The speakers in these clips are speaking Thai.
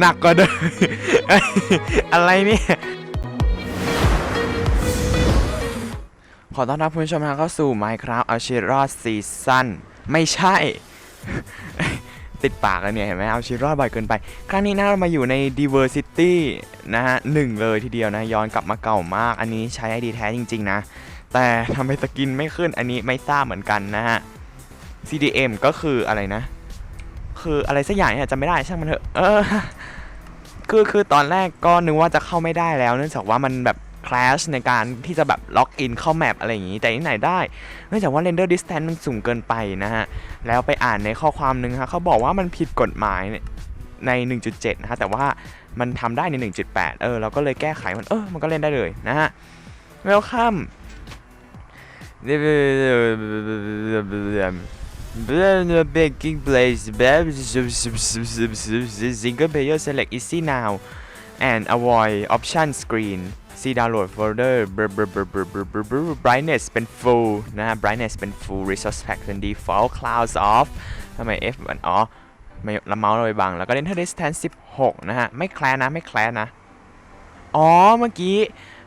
หนักกว่าเดิมอะไรเนี่ย ขอต้อนรับคุณผู้ชมนะครับเข้าสู่ Minecraft a l c h i r o Season ไม่ใช่ ติดปากแล้วเนี่ย เห็นไหมเอาชีรอดบ่อยเกินไป ครั้งนี้นะเรามาอยู่ใน Diversity นะฮะหนึ่งเลยทีเดียวนะ ย้อนกลับมาเก่ามาก อันนี้ใช้ ID แท้จริง ๆ นะ แต่ทำไมสกินไม่ขึ้นอันนี้ไม่ทราบเหมือนกันนะฮะ CDM ก็คืออะไรนะ คืออะไรสักอย่างเนี่ยจำไม่ได้ช่างมันเถอะเออคือคือตอนแรกก็นึกว่าจะเข้าไม่ได้แล้ว เนื่องจากว่ามันแบบ crash ในการที่จะแบบล็อกอินเข้าแมปอะไรอย่างนี้ แต่ที่ไหนได้ เนื่องจากว่า render distance มันสูงเกินไปนะฮะ แล้วไปอ่านในข้อความหนึงฮะเขาบอกว่ามันผิดกฎหมายใน 1.7 นะฮะ แต่ว่ามันทำได้ใน 1.8 เออ เราก็เลยแก้ไขมัน เออ มันก็เล่นได้เลยนะฮะ welcome baking place single player select easy now and avoid option screen see download folder brightness เป็น full นะ brightness เป็น full resource pack เป็น default clouds off ทำไม F มันอ๋อไม่ละเมาส์เราไปบัง แล้วก็ render distance 16 นะฮะ ไม่แคลนะ ไม่แคลนะ อ๋อ เมื่อกี้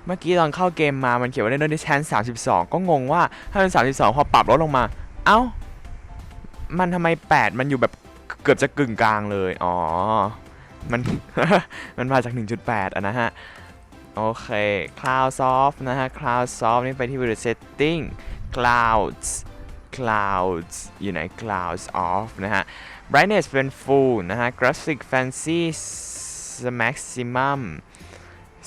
เมื่อกี้ตอนเข้าเกมมา มันเขียนว่า render distance 32 ก็งงว่า ถ้าเป็น 32 พอปรับลดลงมา เอ้า มันทำไม 8 มันอยู่แบบเกือบจะกึ่งกลางเลย อ๋อ มัน มันมาจาก 1.8 อะนะฮะ โอเค cloud soft นะฮะ cloud soft นี่ไปที่ video setting clouds clouds อยู่ไหน clouds off นะฮะ brightness เป็น full นะฮะ graphic fancy maximum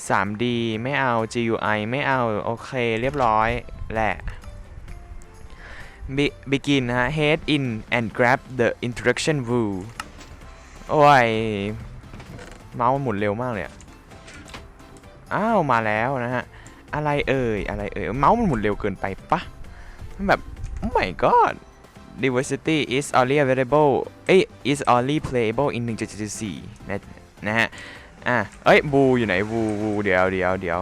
3D ไม่เอา GUI ไม่เอา โอเค เรียบร้อยแหละ Be- begin นะฮะ head in and grab the interaction view โอ้ย เมาส์มันหมุนเร็วมากเลยอะอ้าว มาแล้วนะฮะ อะไรเอ่ย อะไรเอ่ย เมาส์มันหมุนเร็วเกินไปปะมันแบบ oh my god diversity is only available เอ้ย is only playable in 1.74นะนะฮะ อะ เอ้ยบูอยู่ไหนบูบูเดี๋ยวเดี๋ยวเดี๋ยว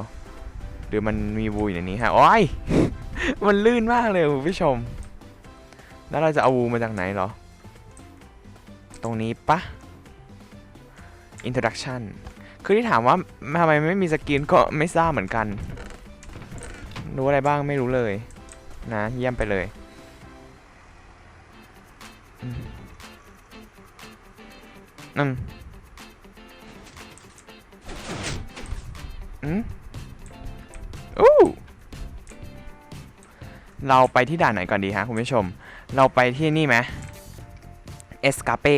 หรือมันมีบูอยู่ในนี้ฮะ โอ้ย มันลื่นมากเลยคุณผู้ชม แล้วเราจะเอาวูมาจากไหนเหรอ ตรงนี้ปะ introduction คือที่ถามว่าทำไมไม่มีสกินก็ไม่ทราบเหมือนกัน รู้อะไรบ้างไม่รู้เลย นะเยี่ยมไปเลย อืมอืมอืมอู้ เราไปที่ด่านไหนก่อนดีฮะคุณผู้ชม เราไปที่นี่ไหมเอสกาเป้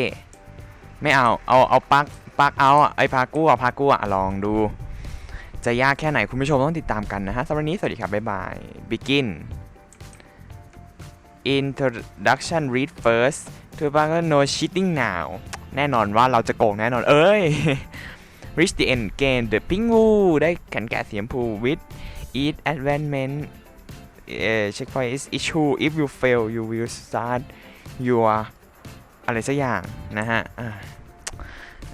ไม่เอา เอา เอาปักปักเอาไอพากู้อะพากู้อะลองดู จะยากแค่ไหนคุณผู้ชมต้องติดตามกันนะฮะสำหรับนี้สวัสดีครับ บ๊ายบาย begin introduction read first ถือว่าก็ no cheating now แน่นอนว่าเราจะโกงแน่นอน เอ้ย reach the end gain the pink woo ได้แขนแกะสีชมพู with each advancement checkpoint is issue if you fail you will start your อะไรสักอย่างนะฮะ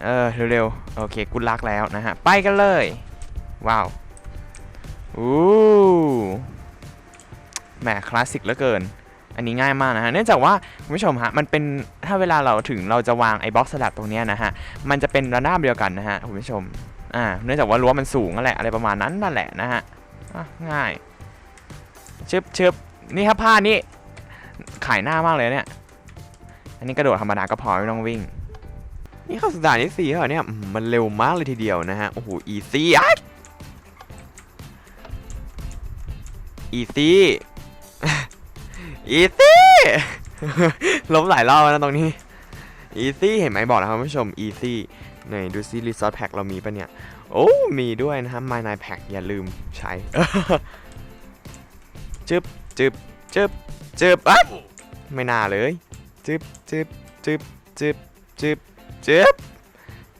เออเร็วๆ โอเคกุลักแล้วนะฮะ ไปกันเลย ว้าวอู้แหมคลาสสิกเหลือเกิน อันนี้ง่ายมากนะฮะ เนื่องจากว่าคุณผู้ชมฮะ มันเป็นถ้าเวลาเราถึงเราจะวางไอ้บ็อกสลับตรงนี้นะฮะ มันจะเป็นระนาบเดียวกันนะฮะคุณผู้ชม อ่า เนื่องจากว่ารั้วมันสูงนั่นแหละอะไรประมาณนั้นนั่นแหละนะฮะ ง่าย ชึบชึบนี่ครับผ้านี่ขายหน้ามากเลยเนี่ย อันนี้กระโดดธรรมดาก็พอไม่ต้องวิ่ง นี่เข้าสุดาห์ที่สี่เหรอเนี่ยมันเร็วมากเลยทีเดียวนะฮะ โอ้โห อีซี่อะอีซี่อีซี่ล้มหลายรอบแล้วนะตรงนี้อีซี่เห็นไหมบอกแล้วครับผู้ชมอีซี่ไหนดูซิรีสอร์ทแพ็คเรามีปะเนี่ย โอ้ มีด้วยนะครับ My Nine Pack อย่าลืมใช้ จึบจึบจึบจึบอะไม่น่าเลยจึบจึบจึบจึบจึบจึบ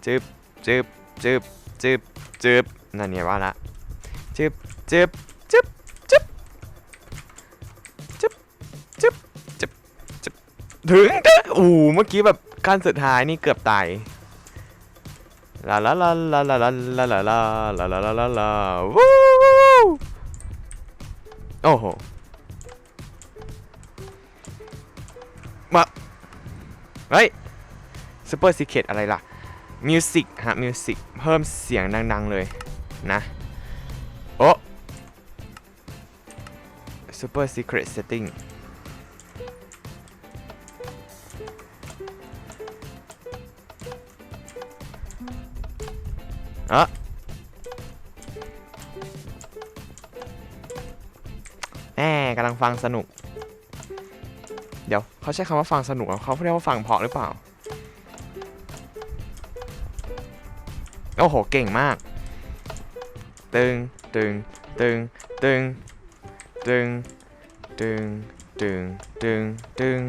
จึบจึบจึบจึบจึบนั่นไงว่าละจึบจึบจึบจึบจึบจึบจึบจึบถึงเด้อโอ้เมื่อกี้แบบขั้นสุดท้ายนี่เกือบตายลาลาลาลาลาลาลาลาลาลาลาลาลาลาวู้ โอ้โห มา เฮ้ยซูเปอร์ซีเคตอะไรล่ะ มิวสิกฮะ มิวสิก เพิ่มเสียงดัง ๆ เลยนะ โอ้ซูเปอร์ซีเครตเซตติ้งอะ กำลังฟังสนุก เดี๋ยวเขาใช้คำว่าฟังสนุกเขาเรียกว่าฟังเพาะหรือเปล่า โอ้โห เก่งมาก ตึง ตึง ตึง ตึง ตึง ตึง ตึง ตึง ตึง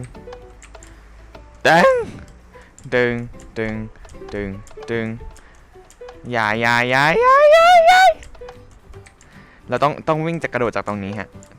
ตึง ตึง ตึง ตึง ตึงอย่าอย่าอย่าอย่าอย่ายเราต้องต้องวิ่งจากกระโดดจากตรงนี้ฮะ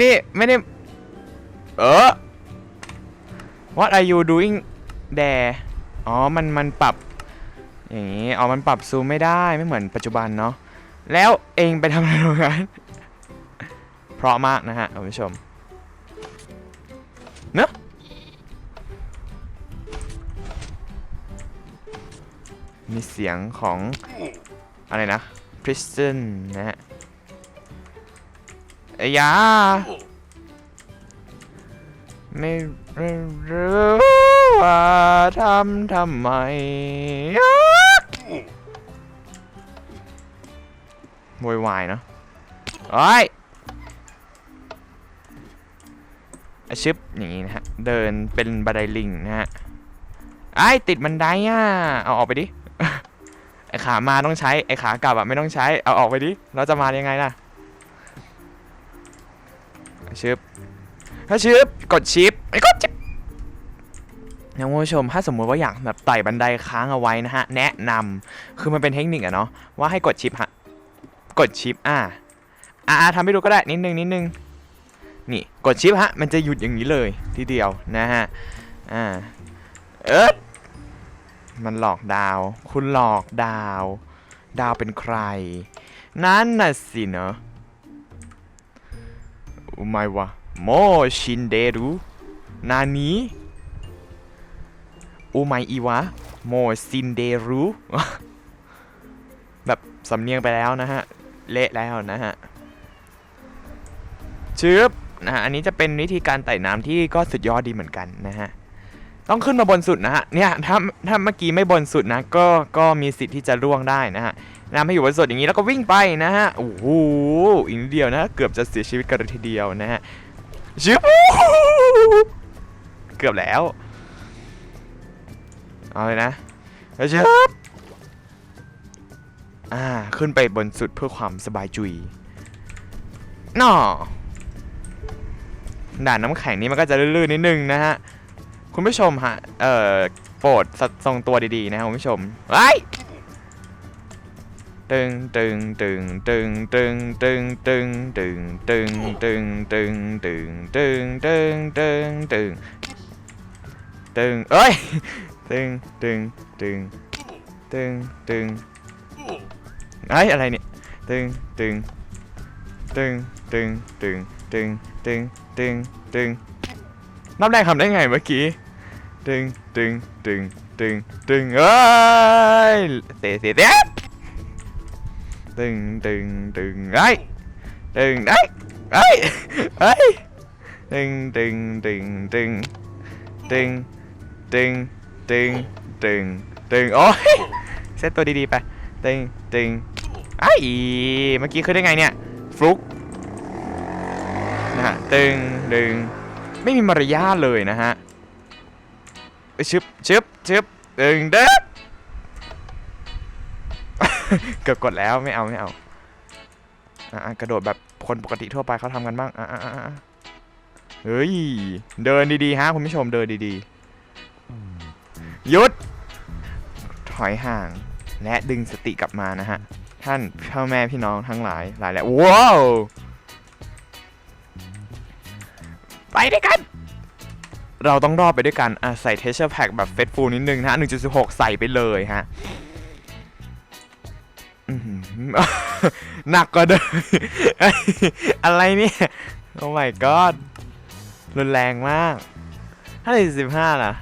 นี่ไม่ได้ เออ What are you doing there อ๋อ มัน มันปรับ อย่างนี้ อ๋อ มันปรับซูมไม่ได้ ไม่เหมือนปัจจุบันเนาะ แล้วเองไปทำอะไรตรงนั้นเพราะมากนะฮะคุณผู้ชม เนอะมีเสียงของ อะไรนะ prison นะฮะ อ้ยาไม่รู้ว่าทำทำไมโวยวายเนาะโอ้ยอาชึบอย่างนี้นะฮะ เดินเป็นบันไดลิงนะฮะ ไอ้ติดบันไดอะ เอาออกไปดิ ไอขามาต้องใช้ ไอขากลับอะไม่ต้องใช้ เอาออกไปดิ เราจะมายังไงล่ะ ชึบถ้าชิปกดชิปไอ้กดชิปนะคุณผู้ชมถ้าสมมุติว่าอยากแบบไต่บันไดค้างเอาไว้นะฮะ แนะนำคือมันเป็นเทคนิคอะเนาะว่าให้กดชิปฮะกดชิปอ่าอ่าทำให้ดูก็ได้นิดนึงนิดนึงนี่กดชิปฮะมันจะหยุดอย่างนี้เลยทีเดียวนะฮะอ่าเอ๊ะมันหลอกดาว คุณหลอกดาว ดาวเป็นใคร นั่นน่ะสิเนอะ อุไม่วะโมชินเดรุนานี้โอไมอีวะโมชินเดรุแบบสำเนียงไปแล้วนะฮะ เละแล้วนะฮะชืบนะฮะอันนี้จะเป็นวิธีการไต่น้ำที่ก็สุดยอดดีเหมือนกันนะฮะ ต้องขึ้นมาบนสุดนะฮะเนี่ยถ้าถ้าเมื่อกี้ไม่บนสุดนะ ก็ก็มีสิทธิ์ที่จะร่วงได้นะฮะนำให้อยู่บนสุดอย่างนี้แล้วก็วิ่งไปนะฮะโอ้โหอีกนิดเดียวนะ เกือบจะเสียชีวิตกันเลยทีเดียวนะฮะชิบเกือบแล้วเอาเลยนะแล้วชิบอ่าขึ้นไปบนสุดเพื่อความสบายจุยน่อด่านน้ำแข็งนี้มันก็จะลื่นๆนิดนึงนะฮะ คุณผู้ชมฮะ เอ่อโปรดทรงตัวดีๆนะคุณผู้ชมไว้ตึงตึงตึงตึงตึงตึงตึงตึงตึงตึงตึงตึงตึงตึงตึงตึงตึงเอ้ยตึงตึงตึงตึงตึงไอ้ยอะไรเนี่ยตึงตึงตึงตึงตึงตึงตึงตึงตึงนับแรกทำได้ไงเมื่อกี้ ตึงตึงตึงตึงตึงเอ้ยเตะเตะเตะตึงตึงตึงไอ้ยตึงไอ้ไอ้ไอ้ยตึงตึงตึงตึงตึงตึงตึงตึงตึงโอ้ยเซตตัวดีๆไปตึงตึงไอ้เมื่อกี้คือได้ไงเนี่ยฟลุกนะฮะตึงตึงไม่มีมารยาทเลยนะฮะ ชึบชึบชึบตึงเด้อเกือบกดแล้วไม่เอาไม่เอาอะกระโดดแบบคนปกติทั่วไปเขาทำกันบ้างอะๆๆเฮ้ยเดินดีๆฮะคุณผู้ชมเดินดีๆหยุด ถอยห่างและดึงสติกลับมานะฮะ ท่านพ่อแม่พี่น้องทั้งหลายหลายแหละว้าวไปด้วยกัน เราต้องรอบไปด้วยกันอะใส่เทเชอร์แพ็กแบบเฟสฟูลนิดนึงนะฮะ1.16 ใส่ไปเลยฮะหนักกว่าเดิมอะไรเนี่ยโอ้ my god รุนแรงมากถ้า45ล่ะ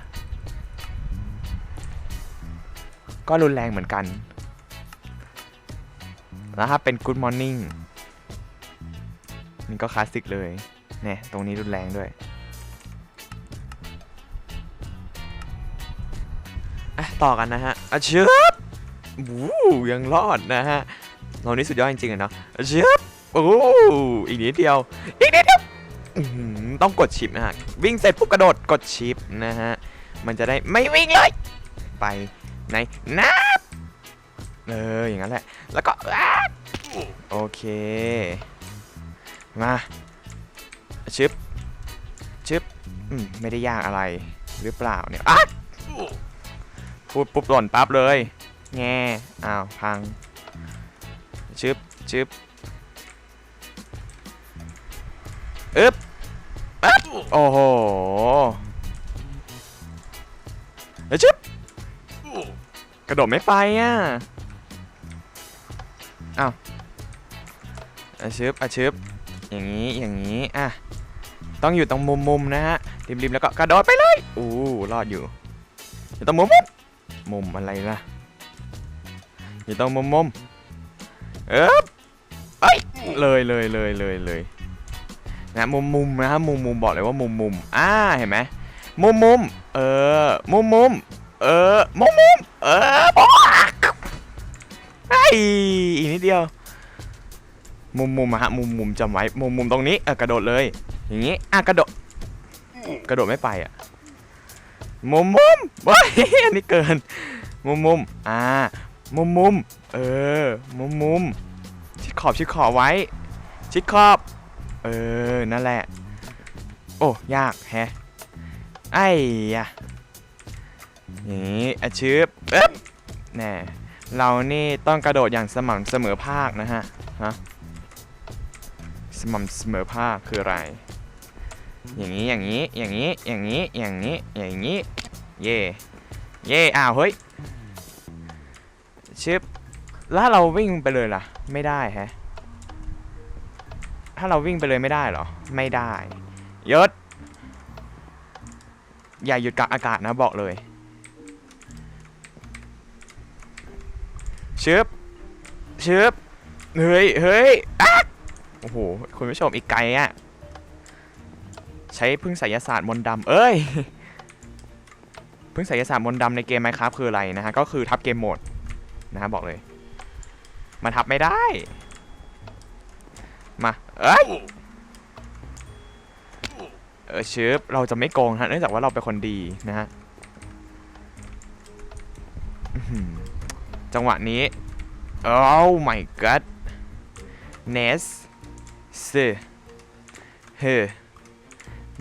ก็รุนแรงเหมือนกันแล้วถ้าเป็น Good Morning นี่ก็คลาสสิกเลยเนี่ยตรงนี้รุนแรงด้วย อะต่อกันนะฮะอะเชิบวู้ยังรอดนะฮะเรานี่สุดยอดจริงๆอะเนาะอะเชิบโอ้อีกนิดเดียวอีกนิดเดียวต้องกดชิปนะฮะวิ่งเสร็จปุ๊บกระโดดกดชิปนะฮะมันจะได้ไม่วิ่งเลยไปในน้ำเอออย่างนั้นแหละแล้วก็โอเคมาชึบชึบไม่ได้ยากอะไรหรือเปล่าเนี่ยอะ พูดปุ๊บหล่นปั๊บเลยแง่อ้าวพังชึบชึบอึ๊บอ๊บโอ้โหเอ้ยชึบกระโดดไม่ไปอะอ้าวอาชึบอาชึบอย่างนี้อย่างนี้อะต้องอยู่ตรงมุมมุมนะฮะริมๆแล้วก็กระโดดไปเลยอู้รอดอยู่อยู่ตรงมุมมุม มุมอะไรล่ะอยู่ตรงมุมมุมเอ๊บเอ้ยเลยเลยเลยเลยเลยนะมุมมุมนะฮะมุมมุมบอกเลยว่ามุมมุมอ่าเห็นไหมมุมมุมเออมุมมุมเออมุมมุมเออโอ๊กไออีกนิดเดียว มุมมุมอะฮะมุมมุมจำไว้มุมมุมตรงนี้เออกระโดดเลย อย่างนี้อะกระโดด กระโดดไม่ไปอะ มุมมุมเฮ้ยอันนี้เกิน มุมมุมอ่า มุมมุมเออ มุมมุมชิดขอบชิดขอบไว้ ชิดขอบ เออ นั่นแหละ โอ้ ยากแฮะ ไอ้ยะนี้อาชืบเอ๊บแน่เรานี่ต้องกระโดดอย่างสม่ำเสมอภาคนะฮะ ฮะ สม่ำเสมอภาคคืออะไร อย่างนี้อย่างนี้อย่างนี้อย่างนี้อย่างนี้อย่างนี้เย่เย่อ้าวเฮ้ยชิปแล้วเราวิ่งไปเลยล่ะ ไม่ได้ฮะถ้าเราวิ่งไปเลยไม่ได้เหรอ ไม่ได้ยศอย่าหยุดกักอากาศนะบอกเลยชึบชึบเฮ้ยเฮ้ยโอ้โหคุณผู้ชมอีกไกลอะ ช้พึ่งไสยศาสตร์มนต์ดำเอ้ยพึ่งไสยศาสตร์มนต์ดำในเกม Minecraft คืออะไรนะฮะก็คือทับเกมโหมดนะฮะบอกเลยมันทับไม่ได้มาเอ้ยเออชืบเราจะไม่โกงฮะเนื่องจากว่าเราเป็นคนดีนะฮะจังหวะนี้โอ้ my god เนสเซเฮ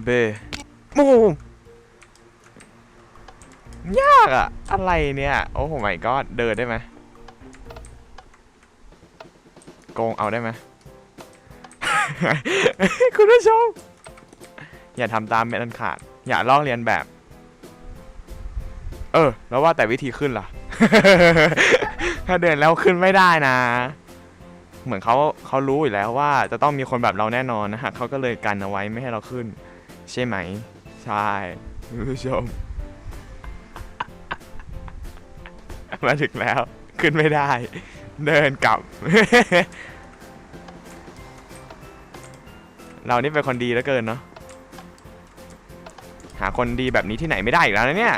เบมูยากอะอะไรเนี่ย โอ้โหไม่ก็เดินได้ไหมโกงเอาได้ไหม คุณผู้ชม อย่าทำตามเม็ดอันขาด อย่าลอกเรียนแบบ เออ แล้วว่าแต่วิธีขึ้นล่ะ ถ้าเดินแล้วขึ้นไม่ได้นะ เหมือนเขาเขารู้อยู่แล้วว่าจะต้องมีคนแบบเราแน่นอนนะฮะเขาก็เลยกันเอาไว้ไม่ให้เราขึ้น ใช่ไหม ใช่คุณผู้ชม มาถึงแล้ว ขึ้นไม่ได้ เดินกลับ เรานี่เป็นคนดีแล้วเกินเนาะหาคนดีแบบนี้ที่ไหนไม่ได้อีกแล้วนะเนี่ย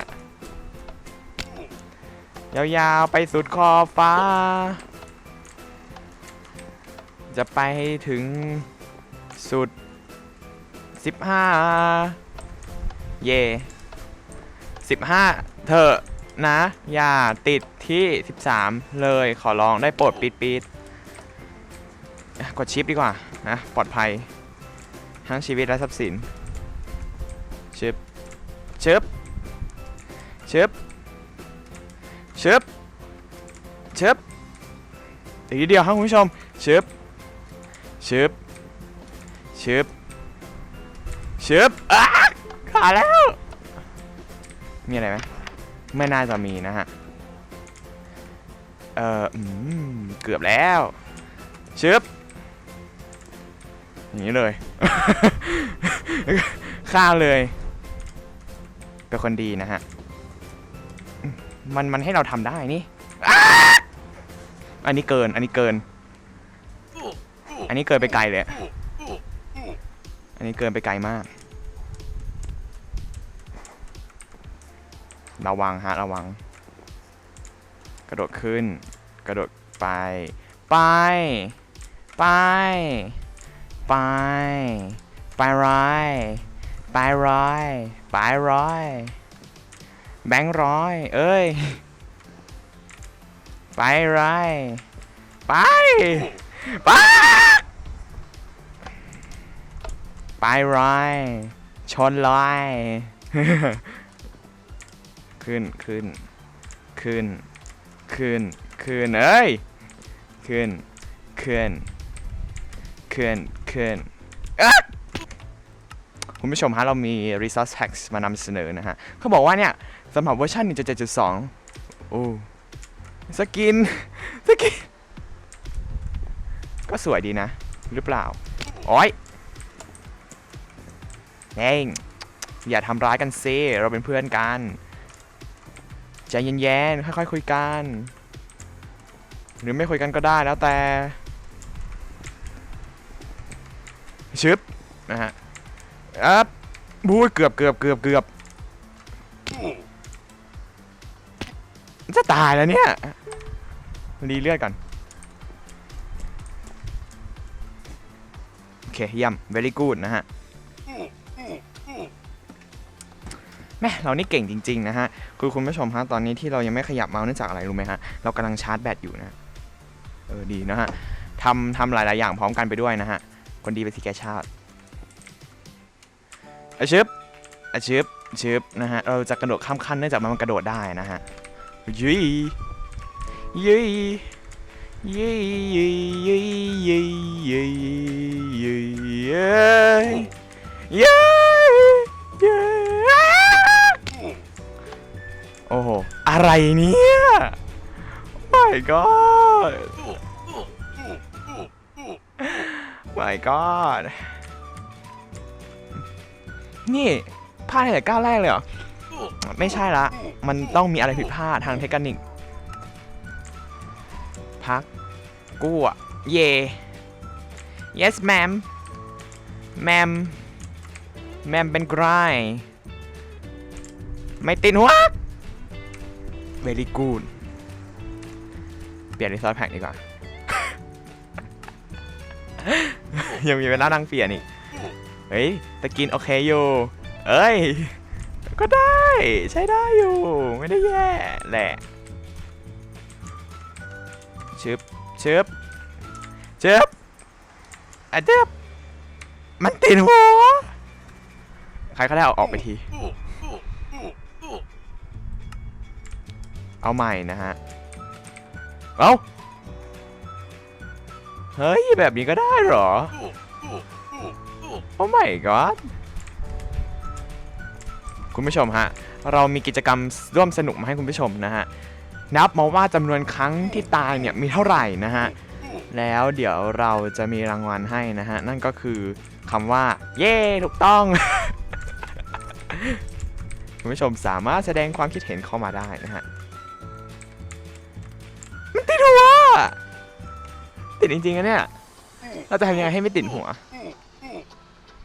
ยาวๆ ไปสุดขอฟ้า จะไปให้ถึงสุด 15เย่15เถอะนะ อย่าติดที่13เลยขอร้องได้โปรดปิดปิดกดชิปดีกว่านะปลอดภัย ทั้งชีวิตและทรัพย์สินชึบชึบชึบชึบชิบอีกนิดเดียวครับคุณผู้ชมชิบชิบชิบ เชิบอ้าขาดแล้ว มีอะไรไหมไม่น่าจะมีนะฮะ เอออืมเกือบแล้วเชึบอย่างนี้เลยข้าเลย เป็นคนดีนะฮะ มันมันให้เราทำได้นี่อันนี้เกิน อันนี้เกิน อันนี้เกินไปไกลเลย อันนี้เกินไปไกลมาก ระวังฮะระวัง กระโดดขึ้น กระโดดไป ไป ไป ไป ไปร้อย ไปร้อย ไปร้อย แบงค์ร้อย เอ้ย ไปร้อย ไป ไป ไปร้อยชนร้อยขึ้นขึ้นขึ้นขึ้นขึ้นเอ้ยขึ้นขึ้นขึ้นขึ้นคุณผู้ชมฮะ เรามี resource packs มานำเสนอนะฮะเขาบอกว่าเนี่ยสำหรับเวอร์ชัน1.7.2 โอ้สกิน สกิน ก็สวยดีนะ หรือเปล่า โอ้ย เฮ้ยอย่าทำร้ายกันซิเราเป็นเพื่อนกันใจเย็นๆค่อยๆคุยกัน หรือไม่คุยกันก็ได้แล้วแต่ชึบนะฮะอัพบูยเกือบเกือบเกือบเกือบจะตายแล้วเนี่ยรีเลือดก่อนโอเคเยี่ยม very good นะฮะ แม่เรานี่เก่งจริง ๆ นะฮะ คือคุณผู้ชมฮะตอนนี้ที่เรายังไม่ขยับเมาส์เนื่องจากอะไรรู้ไหมฮะ เรากำลังชาร์จแบตอยู่นะ เออดีนะฮะทำทำหลาย ๆ อย่างพร้อมกันไปด้วยนะฮะ คนดีเป็นสีแกชาติอาชึบอาชึบชึบนะฮะ เราจะกระโดดข้ามขั้นเนื่องจากมันกระโดดได้นะฮะยี่ยี่ยี่ยี่ยี่ยี่ยี่ยี่ยี่ยี่ โอ้โห อะไรเนี่ย my god my god นี่พลาดตั้งแต่ก้าวแรกเลยเหรอ ไม่ใช่ละ มันต้องมีอะไรผิดพลาดทางเทคนิค พักกู้อะเย่ yes ma'am ma'am ma'am เป็นไกรไม่ติดหัว very good เปลี่ยนรีซอสแพ็กดีกว่า ยังมีเวลานั่งเปลี่ยนอีก เฮ้ยตะกินโอเคอยู่ เอ้ย ก็ได้ ใช้ได้อยู่ ไม่ได้แย่แหละชึบชึบชึบอะเจ็บมันติดหัว ใครก็ได้เอาออกไปที เอาใหม่นะฮะ เอาเฮ้ย แบบนี้ก็ได้เหรอ โอ้ไม่ก็คุณผู้ชมฮะ เรามีกิจกรรมร่วมสนุกมาให้คุณผู้ชมนะฮะ นับมาว่าจำนวนครั้งที่ตายเนี่ยมีเท่าไหร่นะฮะ แล้วเดี๋ยวเราจะมีรางวัลให้นะฮะ นั่นก็คือคำว่า เย้ถูกต้อง คุณผู้ชมสามารถแสดงความคิดเห็นเข้ามาได้นะฮะ ติดจริงๆอะเนี่ย เราจะทำยังไงให้ไม่ติดหัว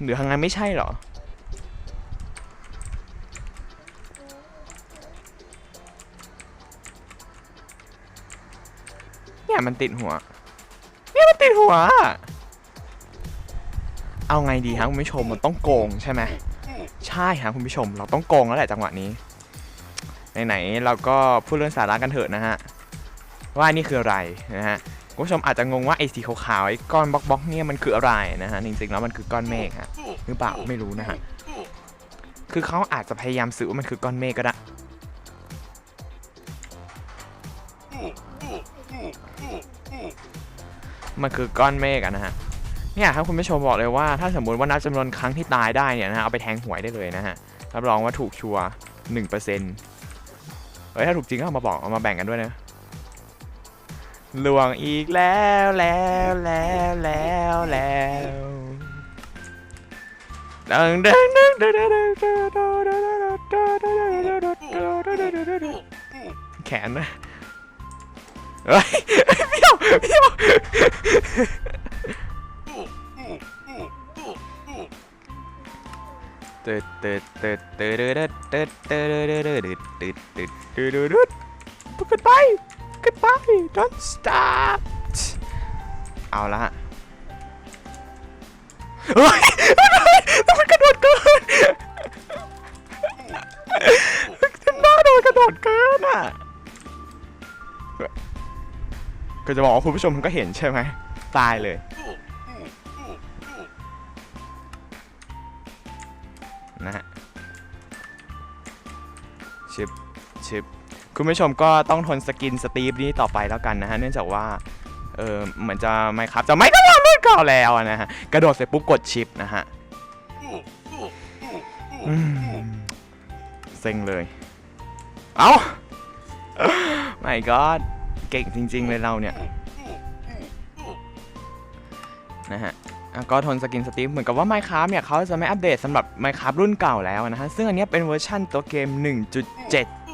หรือทางนั้นไม่ใช่เหรอ เนี่ยมันติดหัว เนี่ยมันติดหัว เอาไงดีฮะคุณผู้ชมมันต้องโกงใช่ไหมใช่ฮะคุณผู้ชม เราต้องโกงแล้วแหละจังหวะนี้ ไหนๆเราก็พูดเรื่องสาระกันเถอะนะฮะ ว่านี่คืออะไรนะฮะ คุณผู้ชมอาจจะงงว่าไอ้สีขาวๆไอ้ก้อนบล็อกๆเนี่ยมันคืออะไรนะฮะจริงๆแล้วมันคือก้อนเมฆฮะหรือเปล่าไม่รู้นะฮะคือเขาอาจจะพยายามสื่อว่ามันคือก้อนเมฆก็ได้มันคือก้อนเมฆอะนะฮะเนี่ยครับคุณผู้ชมบอกเลยว่าถ้าสมมติว่านับจำนวนครั้งที่ตายได้เนี่ยนะะเอาไปแทงหวยได้เลยนะฮะรับรองว่าถูกชัวร์หนึ่งเปอร์เซ็นต์เฮ้ยถ้าถูกจริงก็เอามาบอกเอามาแบ่งกันด้วยนะ ลวงอีกแล้วแล้วแล้วแล้วแล้วดังดังดังดังดังดังดังดังดังดังแขนนะเฮ้ยพี่เอาพี่เอาตึ๊ดตึ๊ดตึ๊ดตึ๊ดตึ๊ดตึ๊ดตึ๊ดตึ๊ดตึ๊ดตึ๊ดตึ๊ดตึ๊ดตึ๊ดตึ๊ดขึ้นไป ขึ้นไป don't stop เอาละฮะเฮ้ยแต่มันกระโดดเกินฉันบ้าโดนกระโดดเกินอะ ก็จะบอกว่าคุณผู้ชมก็เห็นใช่ไหม ตายเลย คุณผู้ชมก็ต้องทนสกินสตีฟนี้ต่อไปแล้วกันนะฮะ เนื่องจากว่า เออเหมือนจะไม่ครับ จะไม่ก็ทำไม่ก่าแล้วนะฮะ กระโดดเสร็จปุ๊บกดชิปนะฮะเซ็งเลย เอ้าไม่ก็เก่งจริง ๆ เลยเราเนี่ย นะฮะก็ทนสกินสตีฟเหมือนกับว่า Minecraft เนี่ยเขาจะไม่อัปเดตสำหรับ Minecraft รุ่นเก่าแล้วนะฮะ ซึ่งอันนี้เป็นเวอร์ชั่นตัวเกม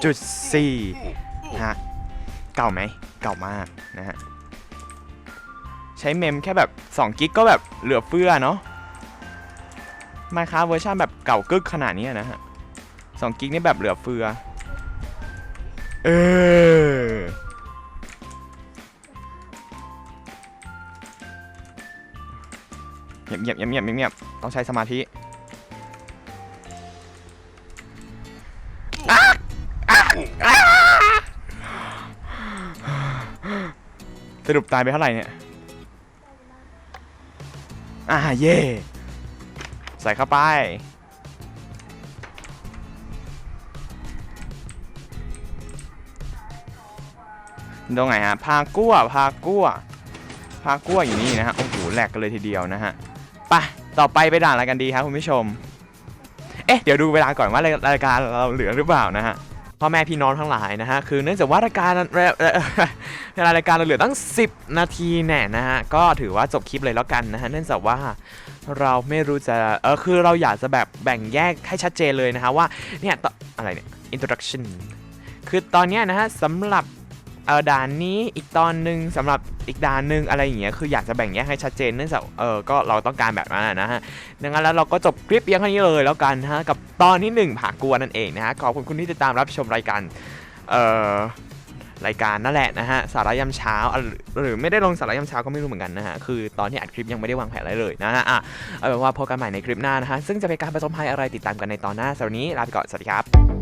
1.7.4ฮะเก่าไหมเก่ามากนะฮะใช้เมมแค่แบบ2กิกก็แบบเหลือเฟือเนาะ Minecraft เวอร์ชันแบบเก่ากึกขนาดนี้นะฮะ2กิกนี่แบบเหลือเฟือ เออเงียบเงียบเงียบเงียบเงียบต้องใช้สมาธิ รุปตายไปเท่าไหร่เนี่ย อ่าเย่ใส่เข้าไป ตรงไหนฮะ พากั้ว พากั้ว พากั้วอยู่นี่นะฮะ โอ้โห แหลกกันเลยทีเดียวนะฮะ ไป ต่อไปไปด่านอะไรกันดีครับคุณผู้ชม เอ๊ะ เดี๋ยวดูเวลาก่อนว่ารายรายการเราเหลือหรือเปล่านะฮะ พ่อแม่พี่น้องทั้งหลายนะฮะคือเนื่องจากว่ารายการเวลารายการเราเหลือตั้ง 10 นาทีแน่นะฮะก็ถือว่าจบคลิปเลยแล้วกันนะฮะเนื่องจากว่าเราไม่รู้จะเออคือเราอยากจะแบบแบ่งแยกให้ชัดเจนเลยนะฮะว่าเนี่ยอะไรเนี่ย introduction คือตอนนี้นะฮะสำหรับ เออด่านนี้อีกตอนหนึ่งสำหรับอีกด่านหนึ่งอะไรอย่างเงี้ยคืออยากจะแบ่งแยกให้ชัดเจนเนื่องจากเออก็เราต้องการแบบนั้นนะฮะดังนั้นแล้วเราก็จบคลิปเพียงเท่านี้เลยแล้วกันนะฮะกับตอนที่หนึ่งผากลัวนั่นเองนะฮะขอบคุณคุณที่ติดตามรับชมรายการเอ่อรายการนั่นแหละนะฮะสาระยามเช้าหรือไม่ได้ลงสาระยามเช้าก็ไม่รู้เหมือนกันนะฮะคือตอนที่อัดคลิปยังไม่ได้วางแผนอะไรเลยนะฮะอะเอาเป็นว่าพบกันใหม่ในคลิปหน้านะฮะซึ่งจะเป็นการผจญภัยอะไรติดตามกันในตอนหน้าสำหรับนี้ลาไปก่อนสวัสดีครับ